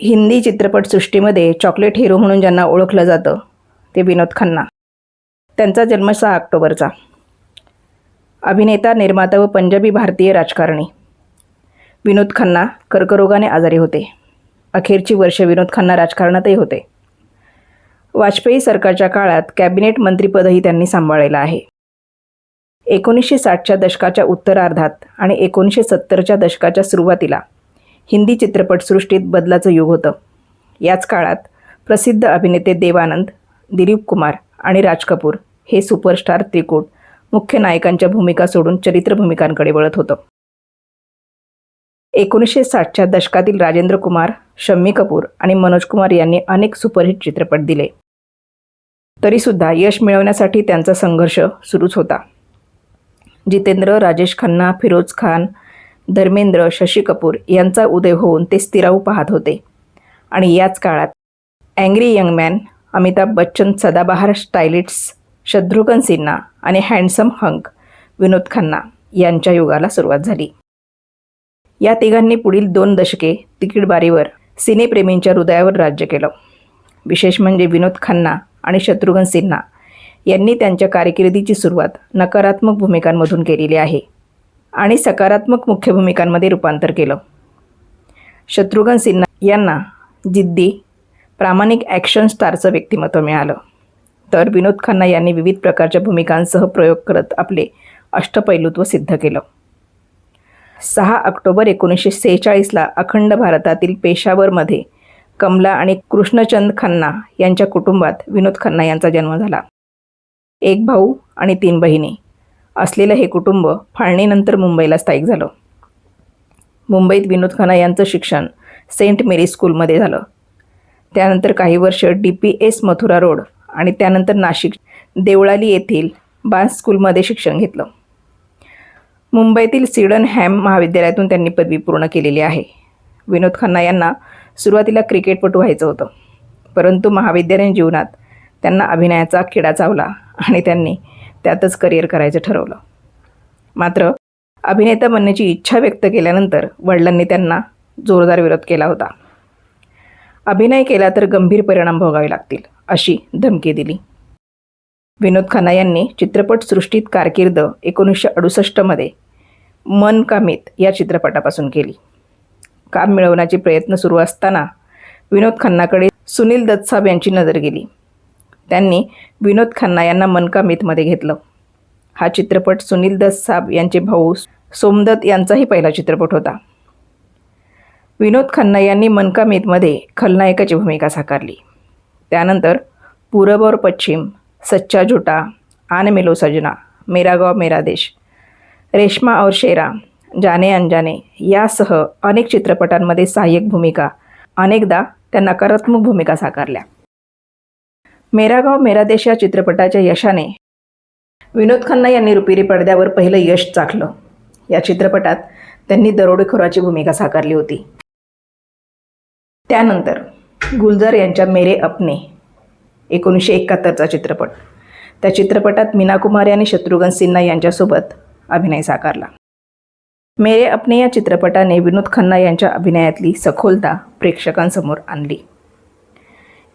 Hindi चित्रपटसृष्टीमध्ये chocolate hero म्हणून ज्यांना ओळखलं जातं ते विनोद खन्ना. त्यांचा जन्म सहा ऑक्टोबरचा. अभिनेता निर्माता व पंजाबी भारतीय राजकारणी. विनोद खन्ना कर्करोगाने आजारी होते. अखेरची वर्ष विनोद खन्ना राजकारणातही होते. वाजपेयी सरकारच्या काळात कॅबिनेट मंत्रीपदही त्यांनी सांभाळलेलं आहे. एकोणीसशे साठच्या दशकाच्या उत्तरार्धात आणि एकोणीसशे सत्तरच्या दशकाच्या सुरुवातीला हिंदी चित्रपटसृष्टीत बदलाचं युग होतं. याच काळात प्रसिद्ध अभिनेते देवानंद दिलीप कुमार आणि राज कपूर हे सुपरस्टार त्रिकूट मुख्य नायकांच्या भूमिका सोडून चरित्र भूमिकांकडे वळत होतं. एकोणीसशे साठच्या दशकातील राजेंद्र कुमार शम्मी कपूर आणि मनोज कुमार यांनी अनेक सुपरहिट चित्रपट दिले. तरीसुद्धा यश मिळवण्यासाठी त्यांचा संघर्ष सुरूच होता. जितेंद्र राजेश खन्ना फिरोज खान धर्मेंद्र शशी कपूर यांचा उदय होऊन ते स्थिरावू पाहत होते. आणि याच काळात angry young man Amitabh Bachchan सदाबहार स्टायलिट्स शत्रुघ्न सिन्हा आणि हँडसम हंक विनोद खन्ना यांच्या युगाला सुरुवात झाली. या तिघांनी पुढील दोन दशके तिकीटबारीवर सिनेप्रेमींच्या हृदयावर राज्य केलं. विशेष म्हणजे विनोद खन्ना आणि शत्रुघ्न सिन्हा यांनी त्यांच्या कारकिर्दीची सुरुवात नकारात्मक भूमिकांमधून केलेली आहे. आणि सकारात्मक मुख्य भूमिकांमध्ये रूपांतर केलं. शत्रुघ्न सिन्हा यांना जिद्दी प्रामाणिक ॲक्शन स्टारचं व्यक्तिमत्व मिळालं. तर विनोद खन्ना यांनी विविध प्रकारच्या भूमिकांसह प्रयोग करत आपले अष्टपैलुत्व सिद्ध केलं. सहा ऑक्टोबर एकोणीसशे सेहेचाळीसला अखंड भारतातील पेशावरमध्ये कमला आणि कृष्णचंद खन्ना यांच्या कुटुंबात विनोद खन्ना यांचा जन्म झाला. एक भाऊ आणि तीन बहिणी. असलेलं हे कुटुंब फाळणीनंतर मुंबईला स्थायिक झालं. मुंबईत विनोद खन्ना यांचं शिक्षण सेंट मेरी स्कूलमध्ये झालं. त्यानंतर काही वर्ष D P S Mathura road आणि त्यानंतर नाशिक देवळाली येथील बास स्कूलमध्ये शिक्षण घेतलं. मुंबईतील सिडन हॅम महाविद्यालयातून त्यांनी पदवी पूर्ण केलेली आहे. विनोद खन्ना यांना सुरुवातीला क्रिकेटपटू व्हायचं होतं परंतु महाविद्यालयीन जीवनात त्यांना अभिनयाचा किडा चावला आणि त्यांनी त्यातच करिअर करायचं ठरवलं. मात्र अभिनेता बनण्याची इच्छा व्यक्त केल्यानंतर वडिलांनी त्यांना जोरदार विरोध केला होता. अभिनय केला तर गंभीर परिणाम भोगावे लागतील अशी धमकी दिली. विनोद खन्ना यांनी चित्रपटसृष्टीत कारकीर्द एकोणीसशे अडुसष्टमध्ये मन कामित या चित्रपटापासून केली. काम मिळवण्याचे प्रयत्न सुरू असताना विनोद खन्नाकडे सुनील दत्साब यांची नजर गेली. त्यांनी विनोद खन्ना यांना मनकामितमध्ये घेतलं. हा चित्रपट सुनील दत्त साब यांचे भाऊ सोमदत्त यांचाही पहिला चित्रपट होता. विनोद खन्ना यांनी मनकामितमध्ये खलनायकाची भूमिका साकारली. त्यानंतर पूरब और पश्चिम सच्चा झुटा आन मिलो सजना मेरा गाव मेरा देश रेश्मा और शेरा जाने अनजाने यासह अनेक चित्रपटांमध्ये सहाय्यक भूमिका अनेकदा त्या नकारात्मक भूमिका साकारल्या. मेरा गाव मेरा देश या चित्रपटाच्या यशाने. विनोद खन्ना यांनी रुपेरी पडद्यावर पहिलं यश चाखलं. या चित्रपटात त्यांनी दरोडेखोराची भूमिका साकारली होती. त्यानंतर गुलजार यांच्या मेरे अपने एकोणीसशे एकाहत्तरचा चित्रपट. त्या चित्रपटात मीना कुमारी आणि शत्रुघ्न सिन्हा यांच्यासोबत अभिनय साकारला. मेरे अपने या चित्रपटाने विनोद खन्ना यांच्या अभिनयातली सखोलता प्रेक्षकांसमोर आणली.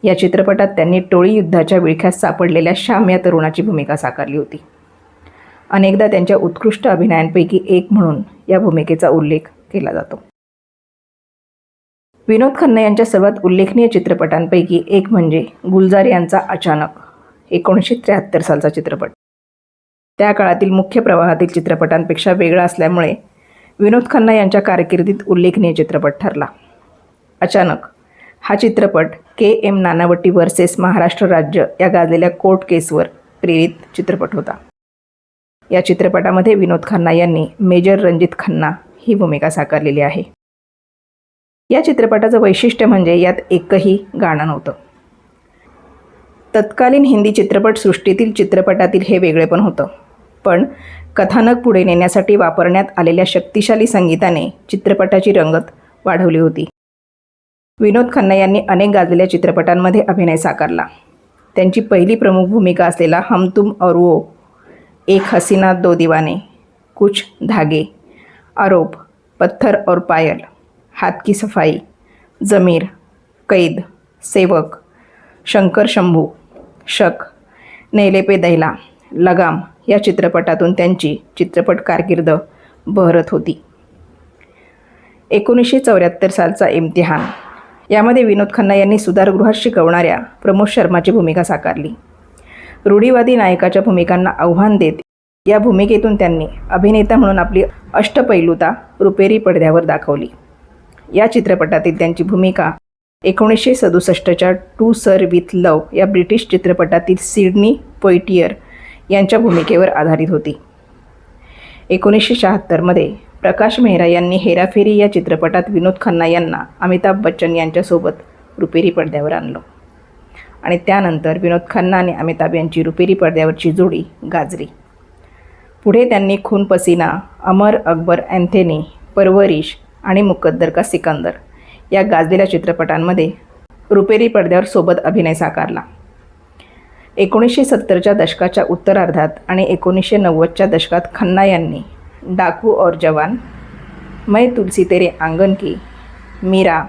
या चित्रपटात त्यांनी टोळी युद्धाच्या विळख्यात सापडलेल्या श्याम या तरुणाची भूमिका साकारली होती. अनेकदा त्यांच्या उत्कृष्ट अभिनयांपैकी एक म्हणून या भूमिकेचा उल्लेख केला जातो. विनोद खन्ना यांच्या सर्वात उल्लेखनीय चित्रपटांपैकी एक म्हणजे गुलजार यांचा अचानक एकोणीसशे त्र्याहत्तर सालचा चित्रपट. त्या काळातील मुख्य प्रवाहातील चित्रपटांपेक्षा वेगळा असल्यामुळे विनोद खन्ना यांच्या कारकिर्दीत उल्लेखनीय चित्रपट ठरला. अचानक हा चित्रपट K M Nanavati versus Maharashtra राज्य या गाजलेल्या कोर्ट केसवर प्रेरित चित्रपट होता. या चित्रपटामध्ये विनोद खन्ना यांनी मेजर रणजित खन्ना ही भूमिका साकारलेली आहे. या चित्रपटाचं वैशिष्ट्य म्हणजे यात एकही गाणं नव्हतं. तत्कालीन हिंदी चित्रपटसृष्टीतील चित्रपटातील हे वेगळेपण होतं. पण कथानक पुढे नेण्यासाठी वापरण्यात आलेल्या शक्तिशाली संगीताने चित्रपटाची रंगत वाढवली होती. विनोद खन्ना यांनी अनेक गाजलेल्या चित्रपटांमध्ये अभिनय साकारला. त्यांची पहिली प्रमुख भूमिका असलेला हम तुम और वो एक हसीना दो दिवाने कुछ धागे आरोप पत्थर और पायल हात की सफाई जमीर कैद सेवक शंकर शंभू शक नेले पे दैला लगाम या चित्रपटातून त्यांची चित्रपट कारकीर्द बहरत होती. एकोणीसशे चौऱ्याहत्तर सालचा इम्तिहान यामध्ये विनोद खन्ना यांनी सुधारगृहात शिकवणाऱ्या प्रमोद शर्माची भूमिका साकारली. रूढीवादी नायकाच्या भूमिकांना आव्हान देत या भूमिकेतून त्यांनी अभिनेता म्हणून आपली अष्टपैलुता रुपेरी पडद्यावर दाखवली. या चित्रपटातील त्यांची भूमिका एकोणीसशे सदुसष्टच्या टू सर विथ लव या ब्रिटिश चित्रपटातील सिडनी पोइटियर यांच्या भूमिकेवर आधारित होती. एकोणीसशे शहात्तरमध्ये प्रकाश मेहरा यांनी हेराफेरी या चित्रपटात विनोद खन्ना यांना अमिताभ बच्चन यांच्यासोबत रुपेरी पडद्यावर आणलं. आणि त्यानंतर विनोद खन्ना आणि अमिताभ यांची रुपेरी पडद्यावरची जोडी गाजली. पुढे त्यांनी खून पसीना अमर अकबर अँथेनी परवरिश आणि मुकद्दर का सिकंदर या गाजलेल्या चित्रपटांमध्ये रुपेरी पडद्यावर सोबत अभिनय साकारला. एकोणीसशे सत्तरच्या दशकाच्या उत्तरार्धात आणि एकोणीसशे नव्वदच्या दशकात खन्ना यांनी डाकू और जवान मै तुलसी तेरे आंगन की मीरा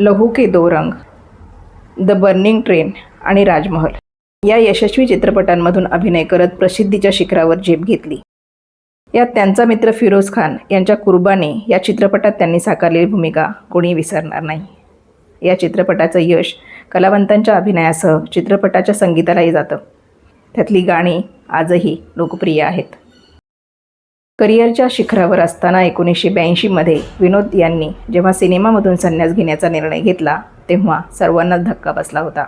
लहू के दो रंग द बर्निंग ट्रेन आणि राजमहल. या यशस्वी चित्रपटांमधून अभिनय करत प्रसिद्धीच्या शिखरावर झेप घेतली. यात त्यांचा मित्र फिरोज खान यांच्या कुर्बाने या चित्रपटात त्यांनी साकारलेली भूमिका कोणी विसरणार नाही. या चित्रपटाचं यश कलावंतांच्या अभिनयासह चित्रपटाच्या संगीतालाही जातं. त्यातली गाणी आजही लोकप्रिय आहेत. करिअरच्या शिखरावर असताना एकोणीसशे ब्याऐंशीमध्ये विनोद यांनी जेव्हा सिनेमामधून संन्यास घेण्याचा निर्णय घेतला तेव्हा सर्वांनाच धक्का बसला होता.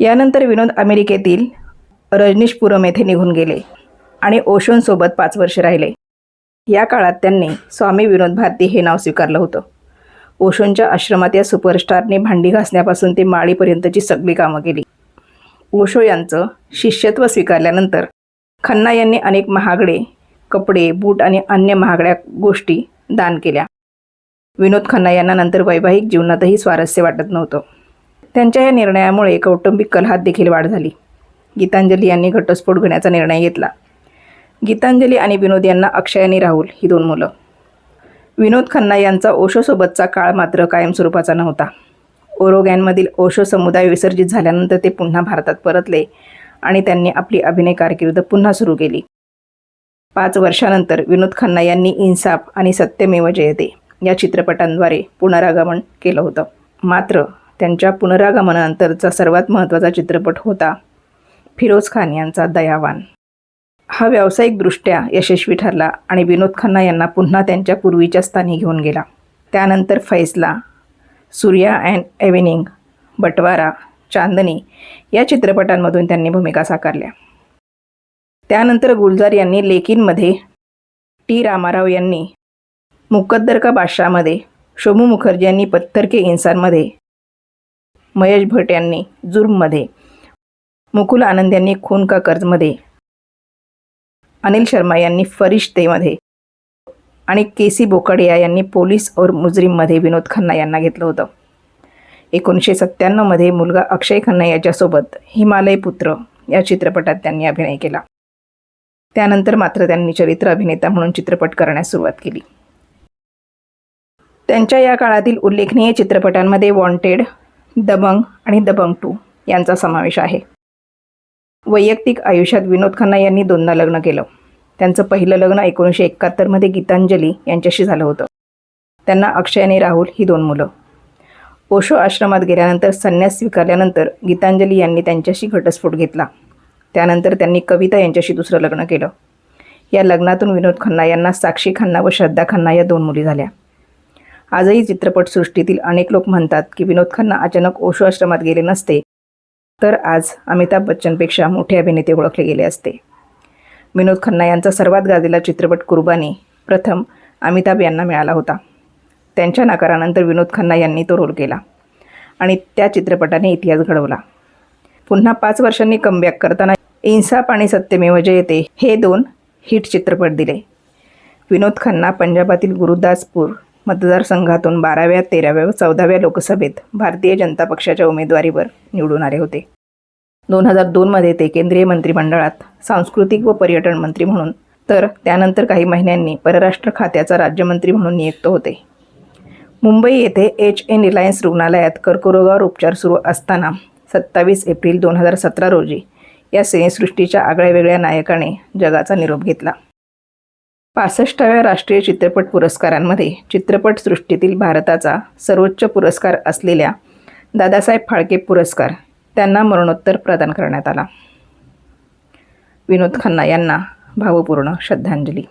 यानंतर विनोद अमेरिकेतील रजनीशपुरम येथे निघून गेले आणि ओशोंसोबत पाच वर्षे राहिले. या काळात त्यांनी स्वामी विनोद भारती हे नाव स्वीकारलं होतं. ओशोंच्या आश्रमात या सुपरस्टारने भांडी घासण्यापासून ते माळीपर्यंतची सगळी कामं केली. ओशो यांचं शिष्यत्व स्वीकारल्यानंतर खन्ना यांनी अनेक महागडे कपडे बूट आणि अन्य महागड्या गोष्टी दान केल्या. विनोद खन्ना यांना नंतर वैवाहिक जीवनातही स्वारस्य वाटत नव्हतं. त्यांच्या या निर्णयामुळे कौटुंबिक कलहात देखील वाढ झाली. गीतांजली यांनी घटस्फोट घेण्याचा निर्णय घेतला. गीतांजली आणि विनोद यांना अक्षय आणि राहुल ही दोन मुलं. विनोद खन्ना यांचा ओशोसोबतचा काळ मात्र कायमस्वरूपाचा नव्हता. ओरोगॅनमधील ओशो समुदाय विसर्जित झाल्यानंतर ते पुन्हा भारतात परतले. आणि त्यांनी आपली अभिनय कारकीर्द पुन्हा सुरू केली. पाच वर्षानंतर विनोद खन्ना यांनी इन्साफ आणि सत्यमेव जयते या चित्रपटांद्वारे पुनरागमन केलं होतं. मात्र त्यांच्या पुनरागमनानंतरचा सर्वात महत्त्वाचा चित्रपट होता फिरोज खान यांचा दयावान. हा व्यावसायिकदृष्ट्या यशस्वी ठरला आणि विनोद खन्ना यांना पुन्हा त्यांच्या पूर्वीच्या स्थानी घेऊन गेला. त्यानंतर फैसला सूर्या अँड एव्हिनिंग बटवारा चांदनी या चित्रपटांमधून त्यांनी भूमिका साकारल्या. त्यानंतर गुलजार यांनी लेकिनमध्ये टी. रामाराव यांनी मुकद्दर का बादशाहमध्ये शोमू मुखर्जी यांनी पत्थर के इन्सानमध्ये महेश भट यांनी जुर्ममध्ये मुकुल आनंद यांनी खून का कर्जमध्ये अनिल शर्मा यांनी फरिश्तेमध्ये आणि के सी बोकाडिया यांनी पोलीस और मुजरीममध्ये विनोद खन्ना यांना घेतलं होतं. एकोणीसशे सत्त्याण्णवमध्ये मुलगा अक्षय खन्ना याच्यासोबत हिमालय पुत्र या चित्रपटात त्यांनी अभिनय केला. त्यानंतर मात्र त्यांनी चरित्र अभिनेता म्हणून चित्रपट करण्यास सुरुवात केली. त्यांच्या या काळातील उल्लेखनीय चित्रपटांमध्ये वॉन्टेड दबंग आणि दबंग टू यांचा समावेश आहे. वैयक्तिक आयुष्यात विनोद खन्ना यांनी दोनदा लग्न केलं. त्यांचं पहिलं लग्न एकोणीसशे एकाहत्तरमध्ये गीतांजली यांच्याशी झालं होतं. त्यांना अक्षय आणि राहुल ही दोन मुलं. ओशो आश्रमात गेल्यानंतर संन्यास स्वीकारल्यानंतर गीतांजली यांनी त्यांच्याशी घटस्फोट घेतला. त्यानंतर त्यांनी कविता यांच्याशी दुसरं लग्न केलं. या लग्नातून विनोद खन्ना यांना साक्षी खन्ना व श्रद्धा खन्ना या दोन मुली झाल्या. आजही चित्रपटसृष्टीतील अनेक लोक म्हणतात की विनोद खन्ना अचानक ओशो आश्रमात गेले नसते तर आज अमिताभ बच्चनपेक्षा मोठे अभिनेते ओळखले गेले असते. विनोद खन्ना यांचा सर्वात गाजलेला चित्रपट कुर्बानी प्रथम अमिताभ यांना मिळाला होता. त्यांच्या नकारानंतर विनोद खन्ना यांनी तो रोल केला आणि त्या चित्रपटाने इतिहास घडवला. पुन्हा पाच वर्षांनी कमबॅक करताना इन्साफ आणि सत्यमेव जयते हे दोन हिट चित्रपट दिले. विनोद खन्ना पंजाबातील गुरुदासपूर मतदारसंघातून बाराव्या तेराव्या व चौदाव्या लोकसभेत भारतीय जनता पक्षाच्या उमेदवारीवर निवडून आले होते. दोन हजार दोनमध्ये ते केंद्रीय मंत्रिमंडळात सांस्कृतिक व पर्यटन मंत्री म्हणून तर त्यानंतर काही महिन्यांनी परराष्ट्र खात्याचा राज्यमंत्री म्हणून नियुक्त होते. मुंबई येथे एच एन रिलायन्स रुग्णालयात कर्करोगावर उपचार सुरू असताना सत्तावीस एप्रिल दोन हजार सतरा रोजी या सिनेसृष्टीच्या आगळ्यावेगळ्या नायकाने जगाचा निरोप घेतला. पासष्टाव्या राष्ट्रीय चित्रपट पुरस्कारांमध्ये चित्रपटसृष्टीतील भारताचा सर्वोच्च पुरस्कार असलेल्या दादासाहेब फाळके पुरस्कार त्यांना मरणोत्तर प्रदान करण्यात आला. विनोद खन्ना यांना भावपूर्ण श्रद्धांजली.